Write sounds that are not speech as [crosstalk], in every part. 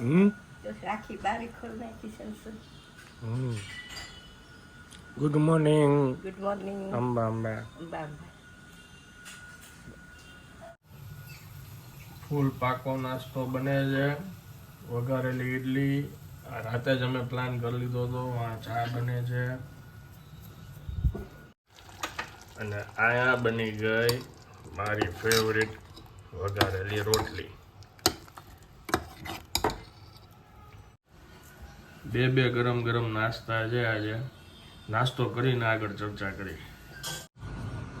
હમ? તો રાખી બારી ખોલ નાખી સંસદ ગુડ મોર્નિંગ ગુડ મોર્નિંગ અંબા અંબા. અંબા ફૂલ પાકો નાસ્તો બને છે. વઘારેલી ઈડલી. રાતે જ અમે પ્લાન કરી લીધો હતો. આ ચા બને છે. અને આયા બની ગઈ મારી ફેવરિટ વઘારેલી રોટલી. બે બે ગરમ ગરમ નાસ્તા છે આજે નાસ્તો કરીને આગળ ચર્ચા કરી.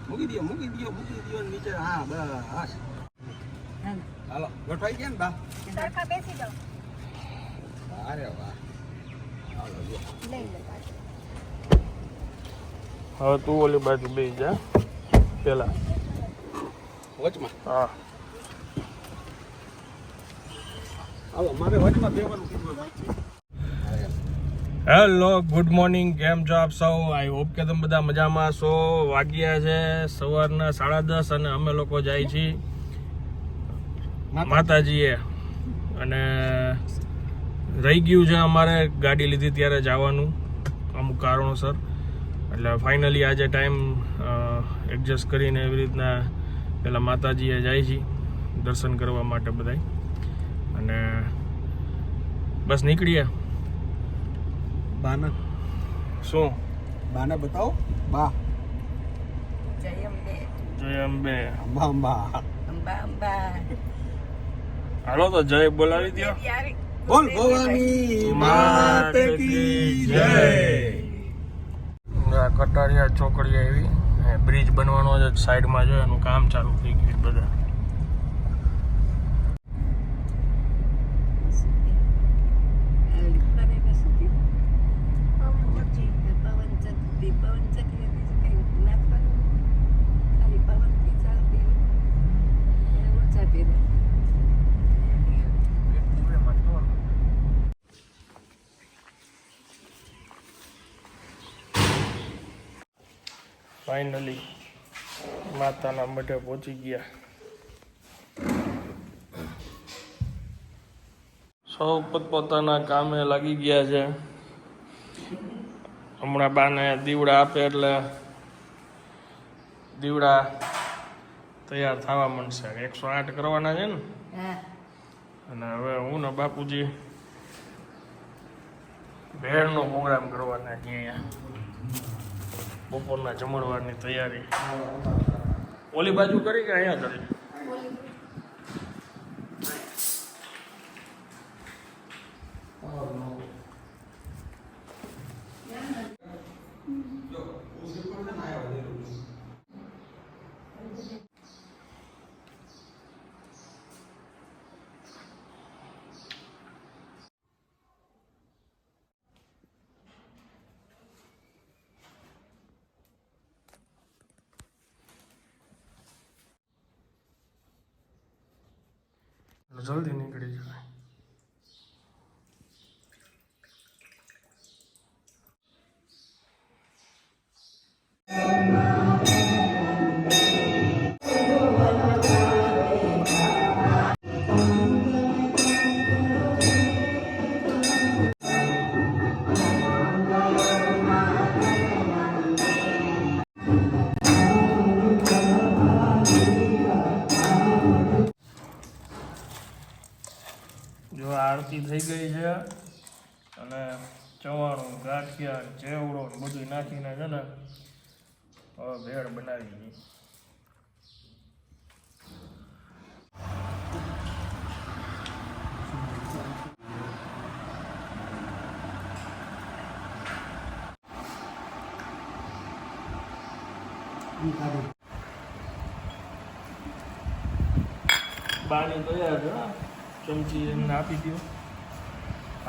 મૂકી દો મૂકી દો મૂકી દો નીચે. હા બસ હાલો ગોઠવાઈ ગયા ને બા? સરખા બેસી જાઓ. અરે વાહ. હાલો લઈ લે હવે તું ઓલી બાજુ બેસી જા પેલા. વચમાં? હા. હાલો મારે વચમાં બેવાનું કીધું હેલો ગુડ મોર્નિંગ કેમ છો આપ સૌ? આઈ હોપ કે તમે બધા મજામાં છો. વાગ્યા છે સવારના સાડા દસ અને અમે લોકો જાય છીએ માતાજીએ. અને રહી ગયું છે અમારે ગાડી લીધી ત્યારે જવાનું અમુક કારણોસર. એટલે ફાઇનલી આજે ટાઈમ એડજસ્ટ કરીને એવી રીતના પેલા માતાજીએ જાય છે દર્શન કરવા માટે બધાય. અને બસ નીકળીએ. બાના શું? બાને બતાવો. બા. જય અંબે. જય અંબે. અંબા અંબા. અંબા અંબા. હાલો તો જય બોલાવી દો બોલ ભવાની માત કી જય. કટારિયા ચોકડી આવી બ્રિજ બનવાનો છે સાઈડમાં જો એનું કામ ચાલુ થઈ ગયું બધા. ફાઇનલી માતાના મઢે પહોંચી ગયા. સૌ પોતપોતાના કામે લાગી ગયા છે. હમણાં બાને દીવડા આપે એટલે દીવડા તૈયાર થવા મળશે એકસો આઠ કરવાના છે ને? અને હવે હું ને બાપુજી ભેળનો પ્રોગ્રામ કરવાના છીએ અહીંયા. બપોરના જમણવારની તૈયારી. ઓલી બાજુ કરી કે અહીંયા કરી? જલ્દી નીકળી જાય જો આરતી થઈ ગઈ છે અને ચવાણું, ગાંઠિયા ચેવડો બધું નાખીને છે ને હવે ભેળ બનાવી દઈએ બાની તૈયાર છે. ચમચી એમને આપી દો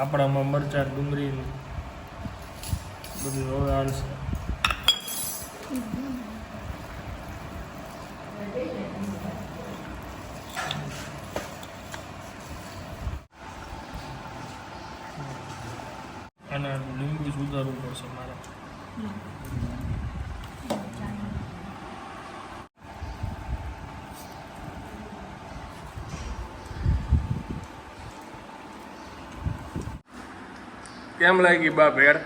આપણામાં મરચાં, ડુંગળી બધું હવે આવશે અને લીંબુ સુધારવું પડશે મારે. કેમ લાગી બા ભેળ?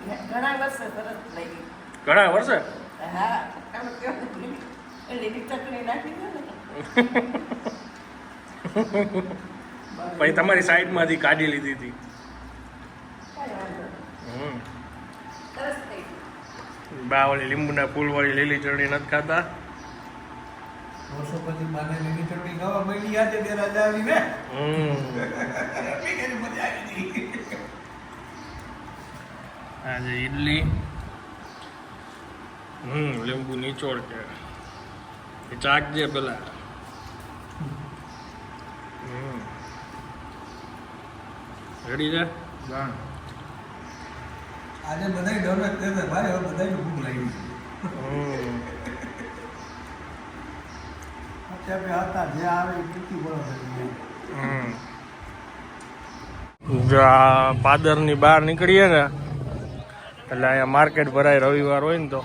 ઘ- ઘણા વર્ષે સરસ લાગી. ઘણા હા [laughs] પછી તમારી સાઈડમાંથી કાઢી લીધી હતી. બા ઓલી લીંબુના ફૂલવાળી લીલી ચટણી નથી ખાતા? વર્ષો પછી માને લીલી ખાવા મળી યાદ તે રાજા આવી ને આજે ઈડલી. હમ લીંબુ નીચોડ કે. એ ચાકજે પેલા. હમ. રેડી છે? આજે બધાય ડોનટ દેતા ભાઈ હવે બધાય ભૂખ લાગી હતા જે આવે. જો આ પાદરની બહાર નીકળીએ ને એટલે અહીંયા માર્કેટ ભરાય રવિવાર હોય ને તો.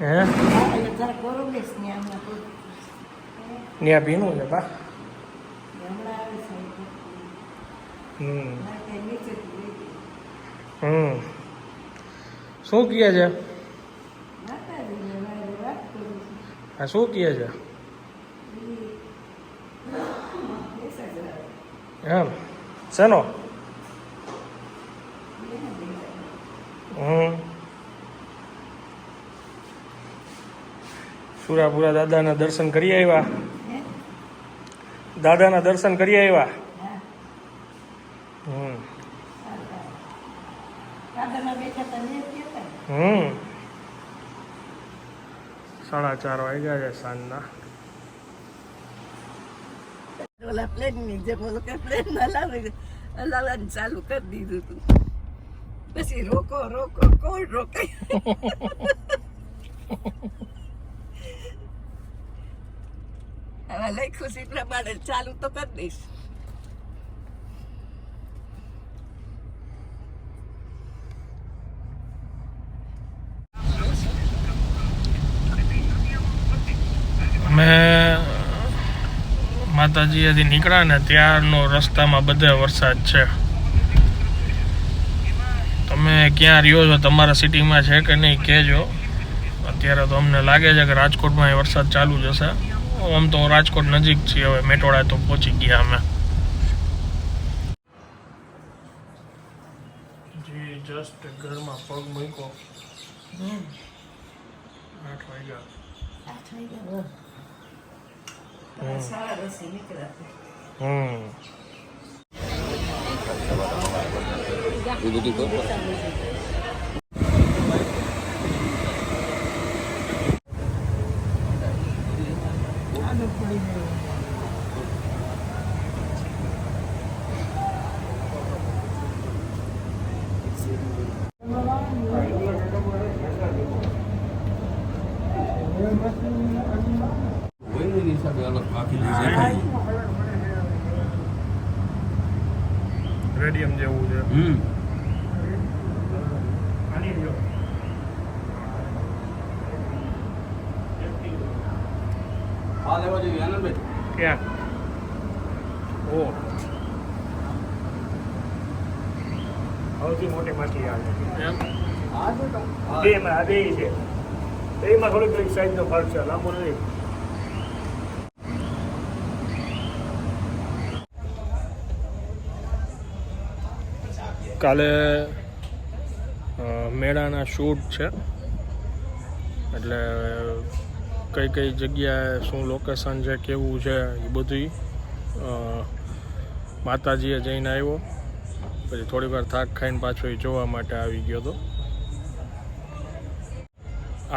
હે? ત્યાં ભીનું છે હમ. શું કહે છે? આ શું કહે છે. એમ. શેનો હમ સુરાપુરા દાદાના દર્શન કરી આવ્યા? દાદાના દર્શન કરી આવ્યા. હમ. સાડા ચાર વાગ્યા છે સાંજના. ઓલા પ્લેનની જે ઓલું કે પ્લેન હલાવે હલાવવાનું ચાલુ કરી દીધું હતું પછી રોકો રોકો કોણ રોકાય? [laughs] હવે લઈ ખુશી પ્રમાણે ચાલુ તો કરી દઈશ. અમે માતાજીએથી નીકળ્યા ને ત્યારનો રસ્તામાં બધે વરસાદ છે. તમે ક્યાં રહ્યો છો? તમારા સિટીમાં છે કે નહીં? કહેજો. અત્યારે તો અમને લાગે છે કે રાજકોટમાં એ વરસાદ ચાલુ જશે આમ તો રાજકોટ નજીક છીએ હવે મેટોડા તો પહોંચી ગયા અમે. જી જસ્ટ ઘરમાં પગ મૂક્યો. આઠ વાગ્યા. આઠ વાગ્યા? સાડા હમ. રેડિયમ જેવું છે. હમ. ક્યાં? ઓ. સૌથી મોટી માછી આવે છે. એમ? આ જો તમ. બે માં બે છે. એમાં થોડીક થોડીક સાઈઝનો ફરક છે લાંબો નથી. કાલે મેળાના શૂટ છે. એટલે કઈ કઈ જગ્યાએ, શું લોકેશન છે, કેવું છે, એ બધું માતાજીએ જઈને આવ્યો. પછી થોડી વાર થાક ખાઈને પાછો એ જોવા માટે આવી ગયો હતો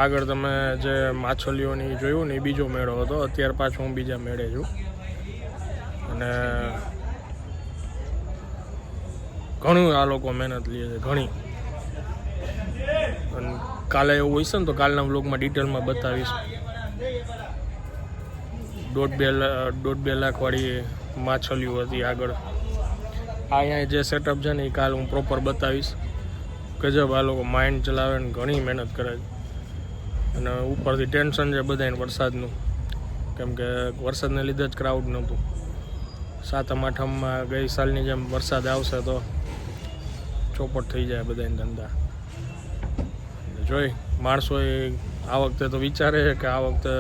આગળ તમે જે માછલીઓની જોયું ને એ બીજો મેળો હતો. અત્યારે પાછો હું બીજા મેળે છું. અને ઘણું આ લોકો મહેનત લે છે, ઘણી. અને કાલે એવું હોય છે ને તો કાલના બ્લોગમાં ડિટેલમાં બતાવીશ. દોઢ બે દોઢ બે લાખવાળી માછલીઓ હતી આગળ. અહીંયા જે સેટઅપ છે ને એ કાલ હું પ્રોપર બતાવીશ. ગજબ આ લોકો માઇન્ડ ચલાવે ને ઘણી મહેનત કરે છે. અને ઉપરથી ટેન્શન છે બધાને વરસાદનું. કેમ કે વરસાદને લીધે જ ક્રાઉડ નહોતું. સાતમ આઠમમાં ગઈ સાલની જેમ વરસાદ આવશે તો ચોપટ થઈ જાય બધાને ધંધા. જોઈ, માણસોએ આ વખતે તો વિચારે છે કે આ વખતે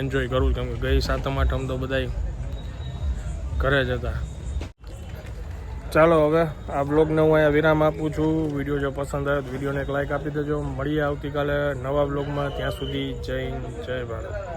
એન્જોય કરવું કેમ કે ગઈ સાતમ આઠમ તો બધાય ઘરે જ હતા. ચાલો હવે આ બ્લોગને હું અહીંયા વિરામ આપું છું. વીડિયો જો પસંદ આવે તો વિડીયોને એક લાઇક આપી દેજો. મળીએ આવતીકાલે નવા બ્લોગમાં. ત્યાં સુધી જય જય ભારત.